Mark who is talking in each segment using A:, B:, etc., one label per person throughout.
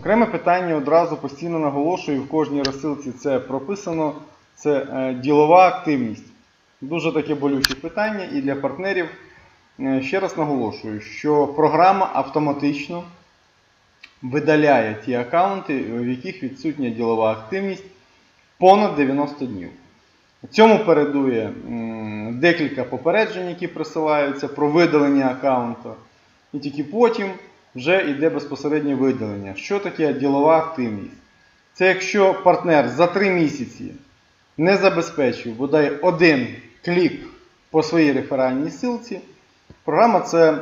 A: Окреме питання одразу постійно наголошую, в кожній розсилці це прописано. Це е, ділова активність. Дуже таке болюче питання і для партнерів. Е, Ще раз наголошую, що програма автоматично видаляє ті аккаунти, в яких відсутня ділова активність понад 90 днів. Цьому передує декілька попереджень, які присилаються про видалення аккаунту. І тільки потім вже йде безпосереднє видалення. Що таке ділова активність? Це якщо партнер за 3 місяці не забезпечив бодай один клік по своїй реферальній ссылці, програма це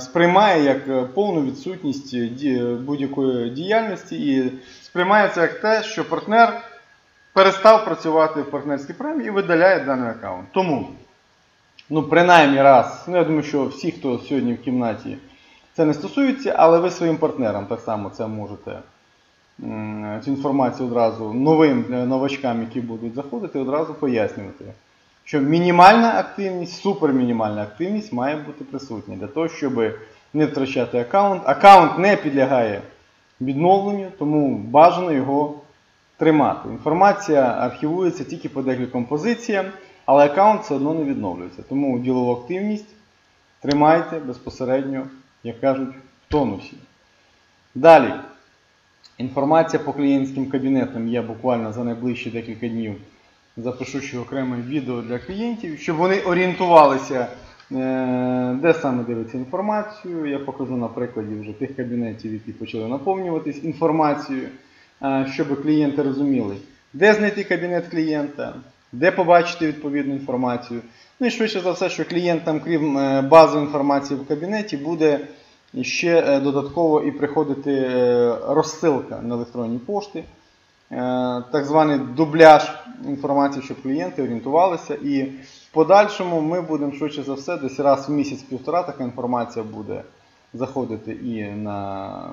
A: сприймає як е, повну відсутність будь-якої діяльності і сприймається як те, що партнер перестав працювати в партнерській програмі і видаляє даний аккаунт. Тому, ну, принаймні раз, ну я думаю, що всі, хто сьогодні в кімнаті, це не стосується, але ви своїм партнерам так само це можете цю інформацію одразу новим е, новачкам, які будуть заходити, одразу пояснювати. Що мінімальна активність, супермінімальна активність має бути присутня для того, щоб не втрачати аккаунт. Аккаунт не підлягає відновленню, тому бажано його тримати. Інформація архівується тільки по декільком позиціям, але аккаунт все одно не відновлюється. Тому ділову активність тримайте безпосередньо, як кажуть, в тонусі. Далі. Інформація по клієнтським кабінетам я буквально за найближчі декілька днів запишу ще окреме відео для клієнтів, щоб вони орієнтувалися, е, де саме дивиться інформацію. Я покажу на прикладі вже тих кабінетів, які почали наповнюватись інформацією, е, щоб клієнти розуміли, де знайти кабінет клієнта, де побачити відповідну інформацію. Ну і швидше за все, що клієнтам, крім е, базової інформації в кабінеті, буде ще е, додатково і приходити е, розсилка на електронні пошти, так званий дубляж інформації, щоб клієнти орієнтувалися. І в подальшому ми будемо швидше за все, десь раз в місяць-півтора така інформація буде заходити і, на,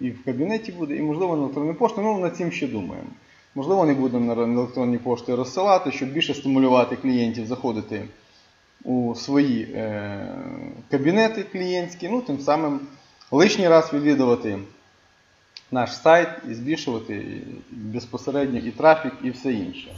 A: і в кабінеті буде, і можливо на електронні пошти. Ну, над цим ще думаємо. Можливо, не будемо на електронні пошти розсилати, щоб більше стимулювати клієнтів заходити у свої е, кабінети клієнтські, ну тим самим лишній раз відвідувати наш сайт і збільшувати безпосередньо і трафік, і все інше.